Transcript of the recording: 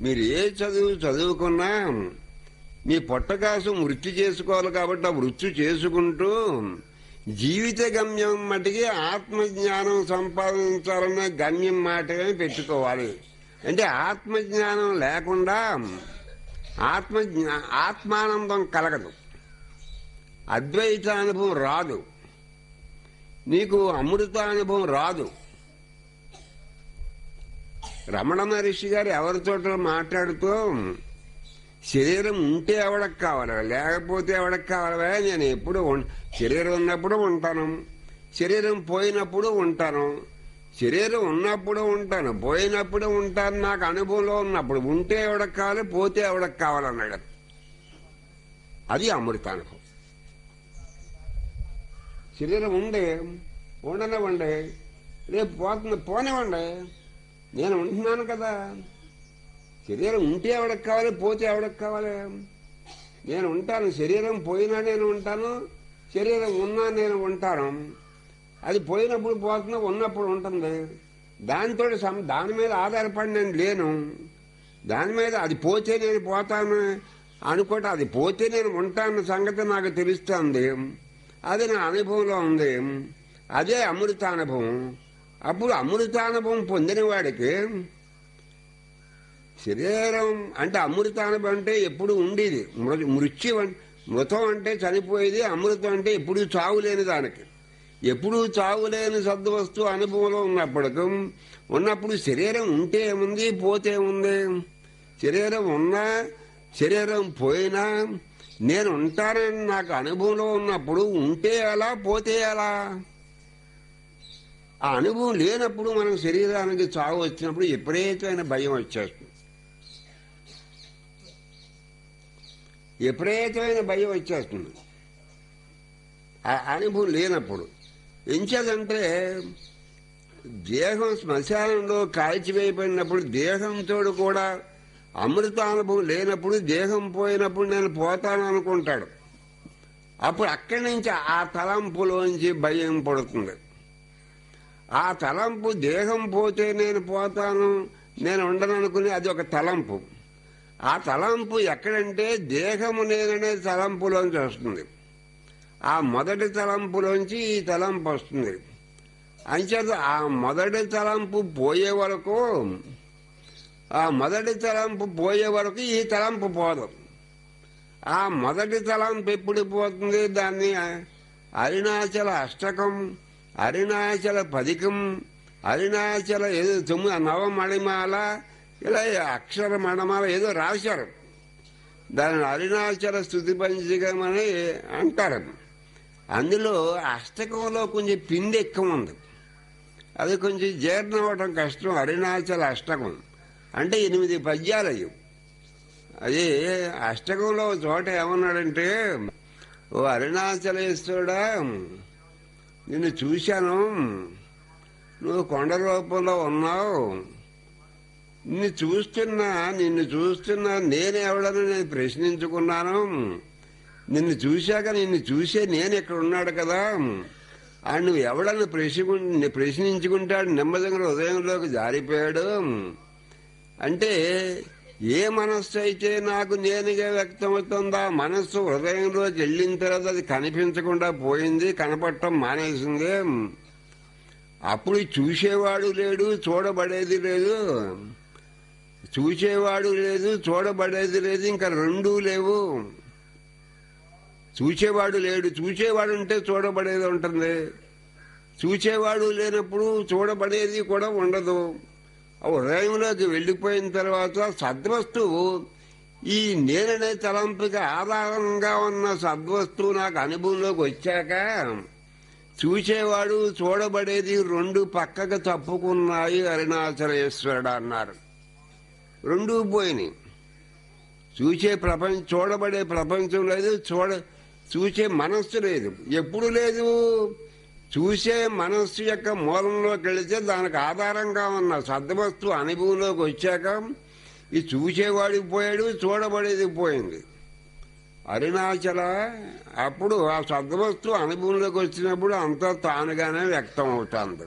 మీరు ఏ చదువు చదువుకున్నా మీ పొట్టకాసు వృత్తి చేసుకోవాలి కాబట్టి ఆ వృత్తి చేసుకుంటూ జీవిత గమ్యం మటుకి ఆత్మజ్ఞానం సంపాదించాలన్న గమ్యం మాటమే పెట్టుకోవాలి. అంటే ఆత్మజ్ఞానం లేకుండా ఆత్మజ్ఞా ఆత్మానందం కలగదు. అద్వైత అనుభవం రాదు. నీకు అమృత అనుభవం రాదు. రమణ మహర్షి గారు ఎవరితోటో మాట్లాడుతూ శరీరం ఉంటే ఎవడకు కావాలి? లేకపోతే ఎవడకు కావాలా? నేను ఎప్పుడు శరీరం ఉన్నప్పుడు ఉంటాను. శరీరం పోయినప్పుడు ఉంటాను. శరీరం ఉన్నప్పుడు ఉంటాను. పోయినప్పుడు ఉంటాను. నాకు అనుభవంలో ఉన్నప్పుడు ఉంటే ఎవడకు కావాలి? పోతే ఎవడకు కావాలన్నాడు అది అమృతానుభవం శరీరం ఉండే ఉండనివ్వండి. రేపు పోతుంది పోనివ్వండి. నేను ఉంటున్నాను కదా. శరీరం ఉంటే ఎవడకు కావాలి పోతే ఎవడకు కావాలి? నేను ఉంటాను శరీరం పోయినా నేను ఉంటాను శరీరం ఉన్నా నేను ఉంటాను. అది పోయినప్పుడు పోతున్నా ఉన్నప్పుడు ఉంటుంది. దానితో దాని మీద ఆధారపడి నేను లేను. దాని మీద అది పోతే నేను పోతాను అనుకోట అది పోతే నేను ఉంటాను సంగతి నాకు తెలుస్తుంది. అది నా అనుభవంలో ఉంది. అదే అమృతానుభవం. అప్పుడు అమృతానుభవం పొందిన వాడికి శరీరం అంటే అమృతానుభవం అంటే ఎప్పుడు ఉండేది. మృత్యు మృతం అంటే చనిపోయేది అమృతం అంటే ఎప్పుడు చావు లేని దానికి. ఎప్పుడు చావు లేని సద్వస్తు అనుభవంలో ఉన్నప్పటికీ ఉన్నప్పుడు శరీరం ఉంటే ఏముంది పోతే ఉంది శరీరం ఉన్నా శరీరం పోయినా నేను ఉంటానని నాకు అనుభవంలో ఉన్నప్పుడు ఉంటే ఎలా పోతే ఎలా? ఆ అనుభవం లేనప్పుడు మనం శరీరానికి చావు వచ్చినప్పుడు విపరీతమైన భయం వచ్చేస్తుంది. విపరీతమైన భయం వచ్చేస్తుంది. ఆ అనుభవం లేనప్పుడు ఎంచేదంటే దేహం శ్మశానంలో కాల్చివేయబడినప్పుడు దేహంతో కూడా అమృతానుభవం లేనప్పుడు దేహం పోయినప్పుడు నేను పోతాను అనుకుంటాడు. అప్పుడు అక్కడి నుంచి ఆ తలంపులోంచి భయం పడుతుంది. ఆ తలంపు దేహం పోతే నేను పోతాను నేను ఉండననుకుని అది ఒక తలంపు. ఆ తలంపు ఎక్కడంటే దేహము నేననే తలంపులోంచి వస్తుంది. ఆ మొదటి తలంపులోంచి ఈ తలంపు వస్తుంది. అంచేత ఆ మొదటి తలంపు పోయే వరకు ఆ మొదటి తలంపు పోయే వరకు ఈ తలంపు పోదు. ఆ మొదటి తలంపు ఎప్పుడు పోతుంది? దాన్ని అరుణాచల అష్టకం అరుణాచల పదికం అరుణాచల ఏదో తొమ్మిది నవమణిమాల ఇలా అక్షర మణమాల ఏదో రాశారు. దాని అరుణాచల స్థుతి పంచకం అని అంటారు. అందులో అష్టకంలో కొంచెం పిండి ఎక్కువ ఉంది. అది కొంచెం జీర్ణం అవ్వడం కష్టం అరుణాచల అష్టకం. అంటే ఎనిమిది పద్యాలు అయ్యి. అది అష్టకంలో చోట ఏమన్నాడంటే ఓ అరుణాచలేశ్వరుడా నిన్ను చూశాను. నువ్వు కొండ రూపంలో ఉన్నావు. నిన్ను చూస్తున్నా నిన్ను చూస్తున్నా నేను నేను ప్రశ్నించుకున్నాను. నిన్ను చూశాక నిన్ను చూసే నేను ఇక్కడ ఉన్నాడు కదా. ఆ నువ్వు ఎవడని ప్రశ్ని ప్రశ్నించుకుంటాడు నెమ్మదిగా హృదయంలోకి జారిపోయాడు. అంటే ఏ మనస్సు అయితే నాకు నేనుగా వ్యక్తమవుతుందో ఆ మనస్సు హృదయంలో వెళ్ళిన తర్వాత అది కనిపించకుండా పోయింది కనపడటం మానేసింది. అప్పుడు చూసేవాడు లేడు చూడబడేది లేదు. చూసేవాడు లేదు చూడబడేది లేదు ఇంకా రెండూ లేవు. చూసేవాడు లేడు చూసేవాడు ఉంటే చూడబడేది ఉంటుంది. చూసేవాడు లేనప్పుడు చూడబడేది కూడా ఉండదు. హృదయంలోకి వెళ్ళిపోయిన తర్వాత సద్వస్తువు ఈ నేననే తలంపుకి ఆధారంగా ఉన్న సద్వస్తువు నాకు అనుభవంలోకి వచ్చాక చూసేవాడు చూడబడేది రెండు పక్కకు తప్పుకున్నాయి అరుణాచలేశ్వరుడు అన్నారు. రెండూ పోయినాయి. చూసే ప్రపంచం చూడబడే ప్రపంచం లేదు చూడ చూసే మనస్సు లేదు. ఎప్పుడు లేదు? చూసే మనస్సు యొక్క మూలంలోకి వెళితే దానికి ఆధారంగా ఉన్న సద్వస్తు అనుభవంలోకి వచ్చాక ఈ చూసేవాడికి పోయాడు చూడబడేది పోయింది. అరుణాచల అప్పుడు ఆ సద్వస్తు అనుభవంలోకి వచ్చినప్పుడు అంతా తానుగానే వ్యక్తం అవుతుంది